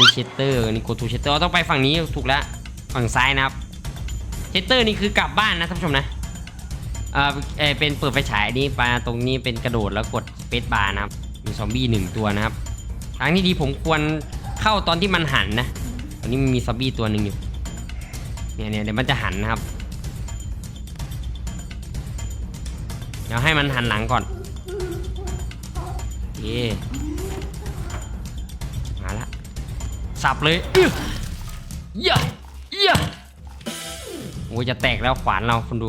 นี่เชสเตอร์นนี้โกทูเชสเตอร์ต้องไปฝั่งนี้ถูกแล้วฝั่งซ้ายนะครับเชสเตอร์นี่คือกลับบ้านนะท่านผู้ชมนะเอ่อเอเป็นเปิดไฟฉายนี่ปลาตรงนี้เป็นกระโดดแล้วกดสเปซบาร์นะครับมีซอมบี้หนึ่งตัวนะครับทางที่ดีผมควรเข้าตอนที่มันหันนะตอนนี้มันมีซอมบี้ตัวหนึ่งอยู่เนี่ยเนี่ยเดี๋ยวมันจะหันนะครับเดี๋ยวให้มันหันหลังก่อนโอเค สับเลยเยอเยเยโอ้จะแตกแล้วขวานเราคุณดู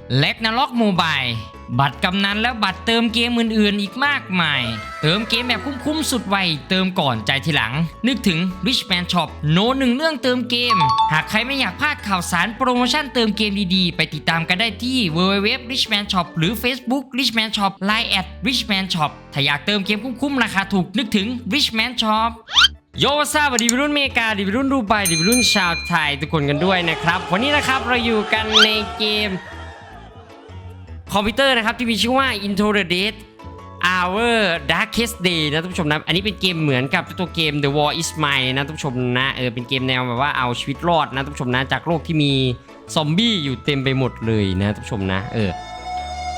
และ Ragnarok Mobile บัตรกำนันและบัตรเติมเกมอื่นๆ อีกมากมาย เติมเกมแบบคุ้มๆสุดไว เติมก่อนใจทีหลัง นึกถึง Rich Man Shop โนหนึ่งเรื่องเติมเกม หากใครไม่อยากพลาดข่าวสารโปรโมชั่นเติมเกมดีๆ ไปติดตามกันได้ที่ www Rich Man Shop หรือ Facebook Rich Man Shop Line at Rich Man Shop ถ้าอยากเติมเกมคุ้มๆราคาถูกนึกถึง Rich Man Shop โยซาบดีวิรุ่นเมกาดีวิรุ่นดูไบดีวิรุ่นชาวไทยทุกคนกันด้วยนะครับ วันนี้นะครับเราอยู่กันในเกม คอมพิวเตอร์นะครับที่มีชื่อว่า Into the Dead Hour Darkest Day นะท่านผู้ชมนะ อันนี้เป็นเกมเหมือนกับตัวเกม The War is Mine นะท่านผู้ชมนะ เออ เป็นเกมแนวแบบว่าเอาชีวิตรอดนะท่านผู้ชมนะ จากโลกที่มีซอมบี้อยู่เต็มไปหมดเลยนะท่านผู้ชมนะ เออ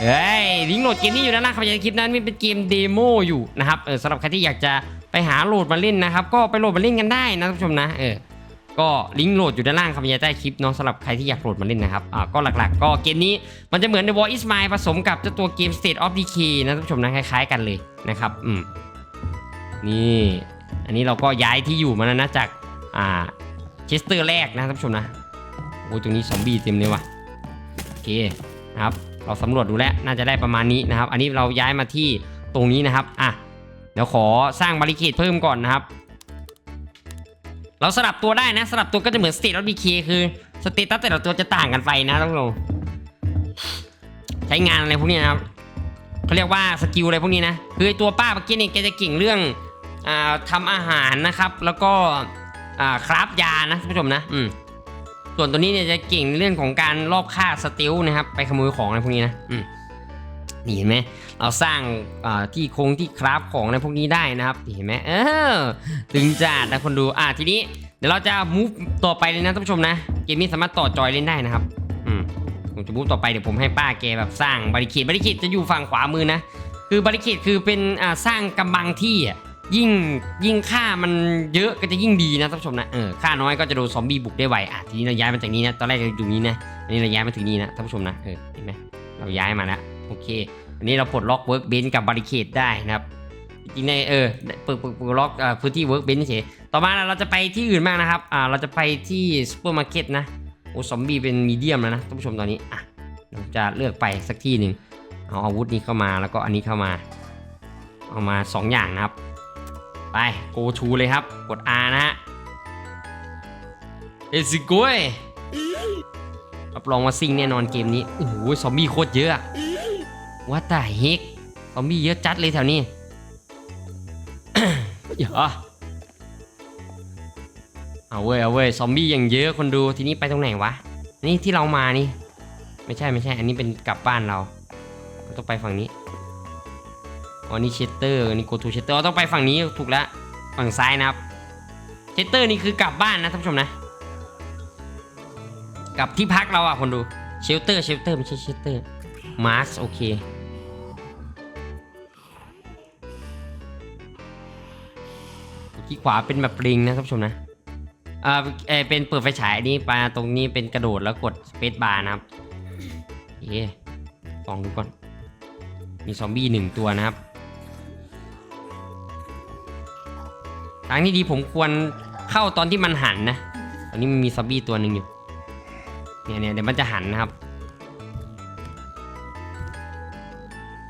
เฮ้ย ลิงก์โหลดเกมนี้อยู่ด้านล่างครับในคลิปนั้นมันเป็นเกมเดโมอยู่นะครับ เออสำหรับใครที่อยากจะไปหาโหลดมาเล่นนะครับ ก็ไปโหลดมาเล่นกันได้นะท่านผู้ชมนะ เออ ก็ลิงก์โหลดอยู่ด้านล่างครับในใต้คลิปเนาะสำหรับใครที่อยากโหลดมาเล่นนะครับอ่าก็หลักๆ ก็เกมนี้มันจะเหมือน The War is Mine ผสมกับเจ้าตัวเกม State of Decay นะท่านผู้ชมนะคล้ายๆ กันเลยนะครับอืมนี่อันนี้เราก็ย้ายที่อยู่มาแล้วนะจากอ่าเชสเตอร์แรกนะท่านผู้ชมนะโอ้ยตรงนี้ซอมบี้เต็มเลยว่ะโอเคนะครับเราสำรวจดูแล้วน่าจะได้ประมาณนี้นะครับ อันนี้เราย้ายมาที่ตรงนี้นะครับอะเดี๋ยวขอสร้างบาริเคดเพิ่มก่อนนะครับ เราสลับตัวได้นะสลับตัวก็จะเหมือนสเตตออฟดีเคคือสเตตัสแต่ละตัวจะต่างกันไปนะท่านใช้งานอะไรพวกนี้นะครับเขาเรียกว่าสกิลอะไรพวกนี้นะคือตัวป้าเมื่อกี้เนี่ยแกจะเก่งเรื่องอ่าทำอาหารนะครับ แล้วก็อ่าคราฟยานะท่านผู้ชมนะอืมส่วนตัวนี้เนี่ยจะเก่งเรื่องของการลอบฆ่าสติลนะครับ ไปขโมยของอะไรพวกนี้นะอืม เห็นไหมเราสร้างที่โคงที่คราฟของอะไรพวกนี้ได้นะครับเห็นไหมเออถึงจัดนะคนดูอ่าทีนี้เดี๋ยวเราจะมูฟต่อไปเลยนะท่านผู้ชมนะเกมนี้สามารถต่อจอยเล่นได้นะครับอืมผมจะมูฟต่อไปเดี๋ยวผมให้ป้าแกแบบสร้างบาริเคดบาริเคดจะอยู่ฝั่งขวามือนะ คือบาริเคดคือเป็นอ่าสร้างกำบังที่อะยิ่งยิ่งค่ามันเยอะก็จะยิ่งดีนะท่านผู้ชมนะเออค่าน้อยก็จะโดนซอมบี้บุกได้ไวอะทีนี้เราย้ายมาจากนี้นะตอนแรกเราอยู่นี้นะอันนี้เราย้ายมาถึงนี้นะท่านผู้ชมนะเออเห็นไหมเราย้ายมาแล้ว อเค อันนี้เราปลดล็อกเวิร์กเบนกับบาริเคดได้นะครับจริงๆในเออปิดปิดปิดล็อกพื้นที่เวิร์กเบนเฉยต่อมาเราจะไปที่อื่นบ้างนะครับอ่าเราจะไปที่ซูเปอร์มาร์เก็ตนะโอ้ซอมบี้เป็นมีเดียมแล้วนะท่านผู้ชมตอนนี้อะเราจะเลือกไปสักที่หนึ่งเอาอาวุธนี้เข้ามาแล้วก็อันนี้เข้ามา เอามา 2 อย่างนะครับ ไป go to เลยครับ กด R นะฮะเอซิโกยรับรองว่าซิงแน่นอนเกมนี้โอ้โหซอมบี้โคตรเยอะ ว่าแต่เฮกซอมบี้เยอะจัดเลยแถวนี้เดี๋ยวเอาเว้ยเอาเว้ยซอมบี้อย่างเยอะคนดูทีนี้ไปตรงไหนวะ นี่ที่เรามานี่ ไม่ใช่ไม่ใช่ อันนี้เป็นกลับบ้านเราต้องไปฝั่งนี้อ๋อนี่เชสเตอร์นี่โกทูเชสเตอร์ต้องไปฝั่งนี้ถูกแล้วฝั่งซ้ายนะครับเชสเตอร์นี่คือกลับบ้านนะท่านผู้ชมนะกลับที่พักเราอะคนดูเชลเตอร์เชลเตอร์ไม่ใช่เชลเตอร์มาร์สโอเค ที่ขวาเป็นแบบริงนะท่านผู้ชมนะอ่าเออเป็นเปิดไฟฉายนี่ปลาตรงนี้เป็นกระโดดแล้วกดสเปซบาร์นะครับโอเคลองดูก่อน มีซอมบี้หนึ่งตัวนะครับ ทางที่ดีผมควรเข้าตอนที่มันหันนะ ตอนนี้มันมีซอมบี้ตัวหนึ่งอยู่ เนี่ยเนี่ยเดี๋ยวมันจะหันนะครับ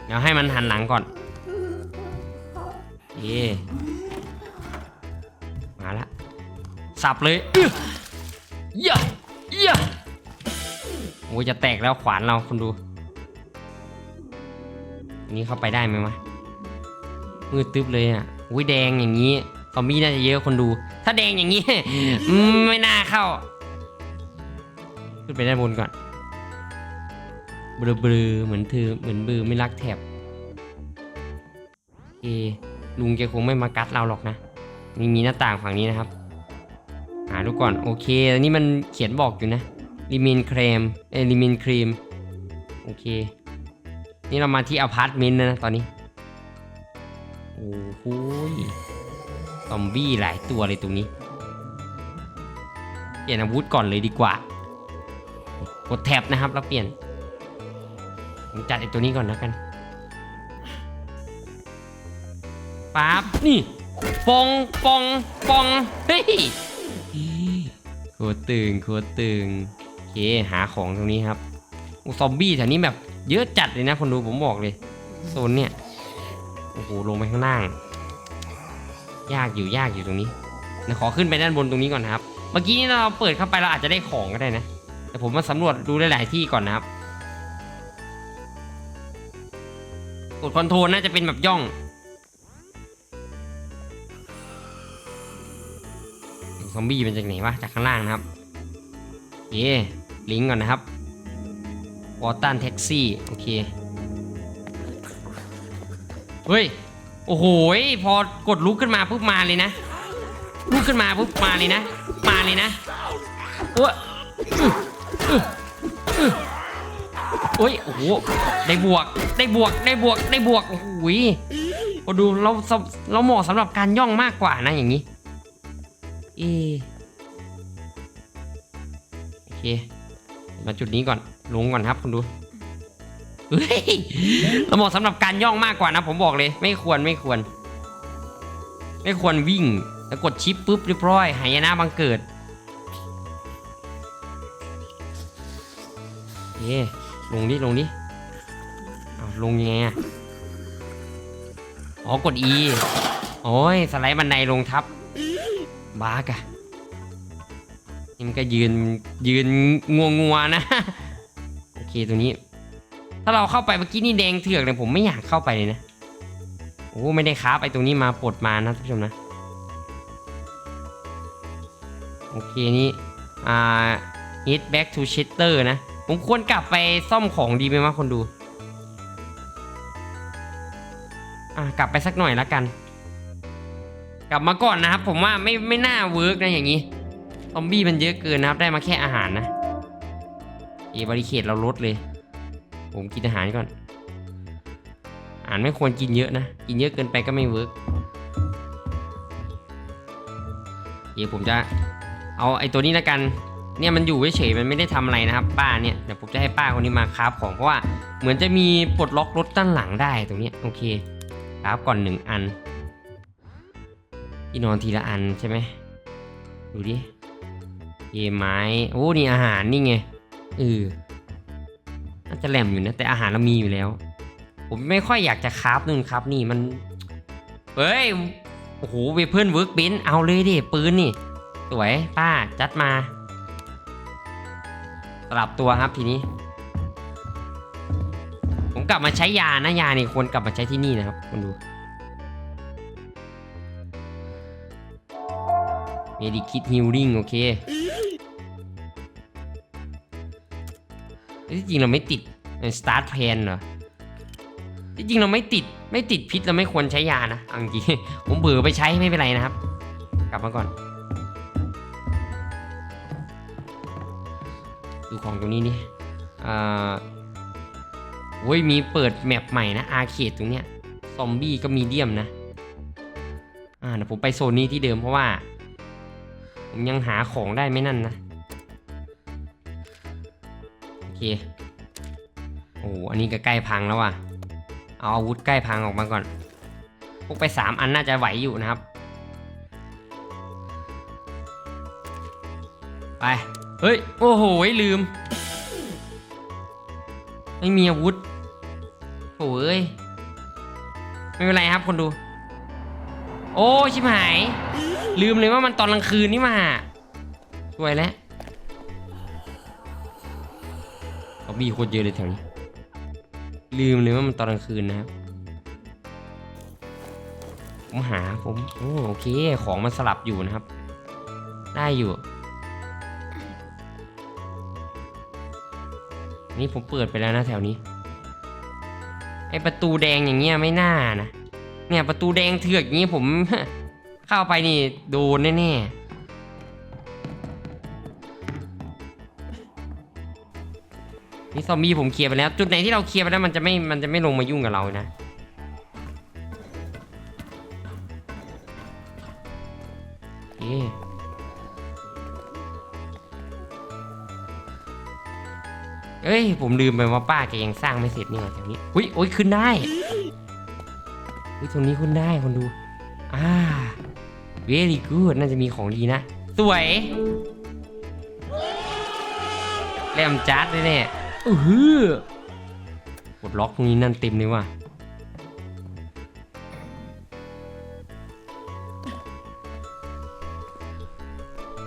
เดี๋ยวให้มันหันหลังก่อนเย่ สับเลยอื้อเยอะเยอะโอ้ยจะแตกแล้วขวานเราคุณดูอันนี้เข้าไปได้ไหมวะมืดตึ๊บเลยอะอุ้ยแดงอย่างนี้ซอมบี้น่าจะเยอะคนดู ถ้าแดงอย่างนี้อืมไม่น่าเข้า ขึ้นไปด้านบนก่อนเบลอเบลอๆเหมือนเธอเหมือนเบลอไม่รักแถบเอลุงแกคงไม่มากัดเราหรอกนะนี่มีหน้าต่างฝั่งนี้นะครับ หาดูก่อนโอเคอันนี้มันเขียนบอกอยู่นะลิมินครีมเอลิมินครีมโอเค นี่เรามาที่อพาร์ตเมนต์นะตอนนี้โอ้โหยซอมบี้หลายตัวเลยตรงนี้เปลี่ยนอาวุธก่อนเลยดีกว่ากดแท็บนะครับแล้วเปลี่ยนผมจัดไอตัวนี้ก่อนนะกันปั๊บนี่ปองปองปองเฮ้ย โคตรตึงโคตรตึงโอเคหาของตรงนี้ครับโอ้ซอมบี้แถวนี้แบบเยอะจัดเลยนะคนดูผมบอกเลยโซนเนี่ยโอ้โหลงไปข้างล่าง ยากอยู่ยากอยู่ตรงนี้นะขอขึ้นไปด้านบนตรงนี้ก่อนนะครับ เมื่อกี้นี่เราเปิดเข้าไปเราอาจจะได้ของก็ได้นะ แต่ผมมาสำรวจดูหลายๆที่ก่อนนะครับกดคอนโทรลน่าจะเป็นแบบย่อง ซอมบี้เป็นจากไหนวะจากข้างล่างนะครับ เย่ลิงก์ก่อนนะครับวอตันแท็กซี่โอเค เฮ้ย โอ้โหพอกดลุกขึ้นมาปุ๊บมาเลยนะ ลุกขึ้นมาปุ๊บมาเลยนะ มาเลยนะโอ้ยอื้ออเออื้อโอ้ยโอ้โหได้บวกได้บวกได้บวกได้บวกโอ้โหยพอดูเราเราเหมาะสำหรับการย่องมากกว่านะอย่างนี้ เอโอเค มาจุดนี้ก่อน ลงก่อนครับคุณดูเฮ้ยเราเหมาะสำหรับการย่องมากกว่านะ ผมบอกเลย ไม่ควรไม่ควร ไม่ควรวิ่ง แล้วกดชิปปุ๊บเรียบร้อยหายนะบังเกิดเอลงดิลงดิเอาลงยังไงอะอ๋อกด E โอ้ยสไลด์บันไดลงทับ บากอะนี่มันก็ยืนยืนงัวงัวนะ โอเคตัวนี้ ถ้าเราเข้าไปเมื่อกี้นี่แดงเถือกเลยผมไม่อยากเข้าไปเลยนะโอ้ไม่ได้ค้าไปตรงนี้มาปลดมานะท่านผู้ชมนะโอเคนี่อ่า hit back to shelter นะ ผมควรกลับไปซ่อมของดีไหมวะคนดู อะกลับไปสักหน่อยละกัน กลับมาก่อนนะครับ ผมว่าไม่ไม่น่าเวิร์กนะอย่างนี้ซอมบี้มันเยอะเกินนะครับ ได้มาแค่อาหารนะเอบริเคตเราลดเลย ผมกินอาหารก่อนอาหารไม่ควรกินเยอะนะ กินเยอะเกินไปก็ไม่เวิร์กเดี๋ยวผมจะเอาไอ้ตัวนี้ละกัน เนี่ยมันอยู่เฉยๆมันไม่ได้ทำอะไรนะครับ ป้าเนี่ยเดี๋ยวผมจะให้ป้าคนนี้มาคราฟของเพราะว่าเหมือนจะมีปลดล็อกรถด้านหลังได้ตรงนี้โอเคคราฟก่อนหนึ่งอัน ที่นอนทีละอันใช่ไหมดูดิเยไม้โอ้นี่อาหารนี่ไงเออน่าจะแหลมอยู่นะแต่อาหารเรามีอยู่แล้ว ผมไม่ค่อยอยากจะคราฟนู่นครับนี่มันเฮ้ยโอ้โหเวเพิร์นเวิร์กเบนเอาเลยดิปืนนี่ สวยป้าจัดมาสลับตัวครับทีนี้ ผมกลับมาใช้ยานะยานี่ควรกลับมาใช้ที่นี่นะครับคุณดู เมดิคิดฮิลลิ่งโอเคที่จริงเราไม่ติดสตาร์ทแพนเหรอที่จริงเราไม่ติดไม่ติดพิษเราไม่ควรใช้ยานะอาจริงผมเบื่อไปใช้ไม่เป็นไรนะครับ กลับมาก่อน ดูของตรงนี้นี่อ่าโอ้ยมีเปิดแมปใหม่นะอาร์เคดตรงเนี้ยซอมบี้ก็มีเดียมนะ อ่าเดี๋ยวผมไปโซนนี้ที่เดิมเพราะว่า ผมยังหาของได้ไม่นั่นนะ โอเค โอ้อันนี้ก็ใกล้พังแล้วว่ะ เอาอาวุธใกล้พังออกมาก่อนพวกไปสามอันน่าจะไหวอยู่นะครับ ไป เฮ้ย โอ้โห ลืม ไม่มีอาวุธโอ้ย ไม่เป็นไรครับคนดู โอ้ ชิบหาย ลืมเลยว่ามันตอนกลางคืนนี่มาสวยแล้วซอมบี้โคตรเยอะเลยแถวนี้ ลืมเลยว่ามันตอนกลางคืนนะครับผมหาผมโอ้โอเค ของมันสลับอยู่นะครับ ได้อยู่ นี่ผมเปิดไปแล้วนะแถวนี้ ไอประตูแดงอย่างเงี้ยไม่น่านะ เนี่ยประตูแดงเถือกอย่างงี้ผม เข้าไปนี่ดนแน่ๆนี่ซอมบี้ผมเคลียร์ไปแล้ว จุดไหนที่เราเคลียร์ไปแล้วมันจะไม่มันจะไม่ลงมายุ่งกับเรานะโอเคเอ้ย ผมลืมไปว่าป้าแกยังสร้างไม่เสร็จนี่หว่าแถวนี้อุ้ยโอ้ยขึ้นได้อุ้ยตรงนี้ขึ้นได้คนดู อ่า very good น่าจะมีของดีนะ สวยแหลมจัดเลยเนี่ยอือหือกดล็อกตรงนี้นั่นเต็มเลยว่ะ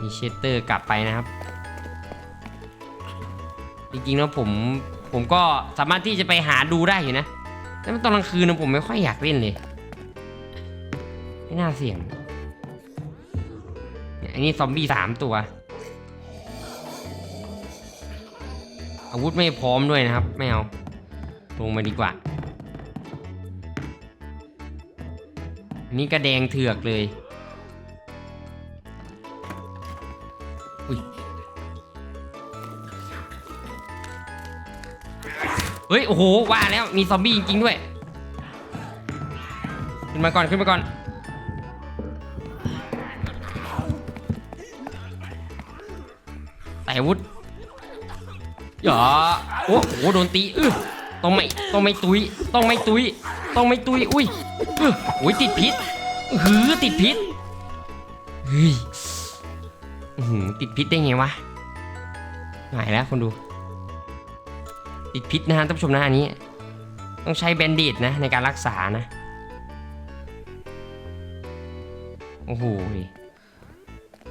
มีเชตเตอร์กลับไปนะครับ จริงๆแล้วผมผมก็สามารถที่จะไปหาดูได้อยู่นะแต่ตอนกลางคืนนะผมไม่ค่อยอยากเล่นเลย ไม่น่าเสี่ยง อันนี้ซอมบี้สามตัว อาวุธไม่พร้อมด้วยนะครับ ไม่เอา ลงมาดีกว่า อันนี้กระแดงเถือกเลย อุ้ย เฮ้ย โอ้โห ว่าแล้ว มีซอมบี้จริงๆด้วย ขึ้นมาก่อน ขึ้นมาก่อน ใส่วุธอย่าโอ้โหโดนตีเออต้องไม่ต้องไม่ตุยต้องไม่ตุยต้องไม่ตุยอุ้ยเออโอ้ยติดพิษอื้อหือติดพิษเฮ้ยหืติดพิษได้ไงวะหายแล้วคนดู ติดพิษนะฮะท่านผู้ชมนะอันนี้ ต้องใช้แบนเดดนะ ในการรักษานะ โอ้โห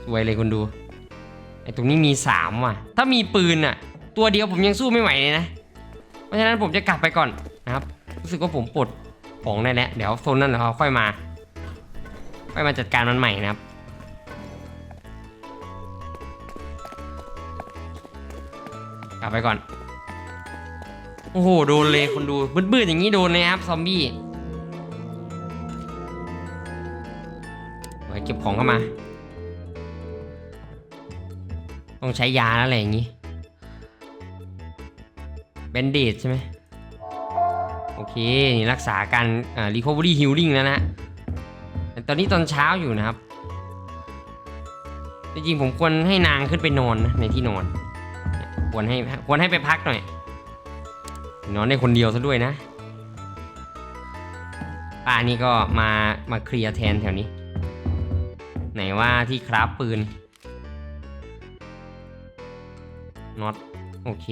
สวยเลยคนดู ไอ้ตรงนี้มีสามว่ะ ถ้ามีปืนอะตัวเดียวผมยังสู้ไม่ไหวเลยนะ เพราะฉะนั้นผมจะกลับไปก่อนนะครับ รู้สึกว่าผมปลดของได้แล้ว เดี๋ยวโซนนั้นเราค่อยมา ค่อยมาจัดการมันใหม่นะครับกลับไปก่อน โอ้โห โดนเลยคนดูบืดๆอย่างนี้โดนเลยครับซอมบี้ไว้เก็บของเข้ามา ต้องใช้ยาแล้วอะไรอย่างนี้แบนเดดใช่ไหมโอเค นี่รักษาการอ่า recovery healing แล้วนะแต่ตอนนี้ตอนเช้าอยู่นะครับ จริงๆผมควรให้นางขึ้นไปนอนนะในที่นอน ควรให้ควรให้ไปพักหน่อย นอนได้คนเดียวซะด้วยนะป้านี่ก็มามาเคลียร์แทนแถวนี้ ไหนว่าที่คราฟปืน น็อตโอเค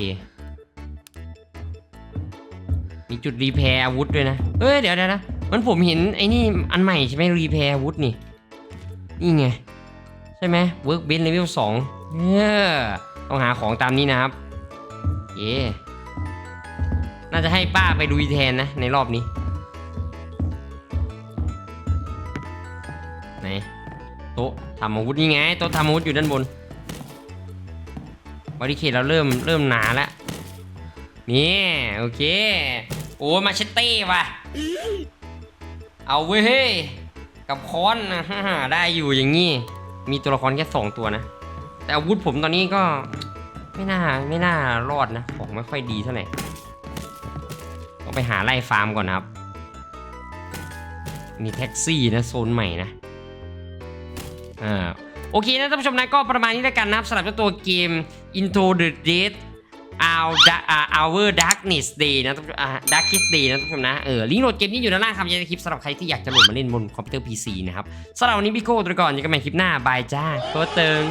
มีจุดรีแพร์อาวุธด้วยนะเอ้ยเดี๋ยวเดี๋ยวนะมันผมเห็นไอ้นี่อันใหม่ใช่ไหมรีแพร์อาวุธนี่ นี่ไง ใช่ไหมเวิร์กเบนเลเวลสองเนี่ยต้องหาของตามนี้นะครับเย่น่าจะให้ป้าไปดูแทนนะ ในรอบนี้ ไหนโต๊ะทำอาวุธนี่ไงโต๊ะทำอาวุธอยู่ด้านบน บริเคทเราเริ่มเริ่มหนาแล้วนี่โอเค โอ้มาเชตเต้ว่ะ เอาเว้ยกับค้อนนะได้อยู่อย่างงี้ มีตัวละครแค่สองตัวนะ แต่อาวุธผมตอนนี้ก็ไม่น่าไม่น่ารอดนะ ของไม่ค่อยดีเท่าไหร่ต้องไปหาไล่ฟาร์มก่อนนะครับ มีแท็กซี่นะโซนใหม่นะอ่าโอเคนะท่านผู้ชมนะก็ประมาณนี้แล้วกันนะครับสำหรับตัวเกม Into the Dead Our Our Darkness Day นะท่านผู้ชมอ่า Darkest Day นะท่านผู้ชมนะเออลิงก์โหลดเกมนี้อยู่ด้านล่างครับยังในคลิปสำหรับใครที่อยากจะโหลดมาเล่นบนคอมพิวเตอร์ PC นะครับสำหรับวันนี้พี่โก้ตัวก่อนจะกันใหม่คลิปหน้าบายจ้าโคตรเติง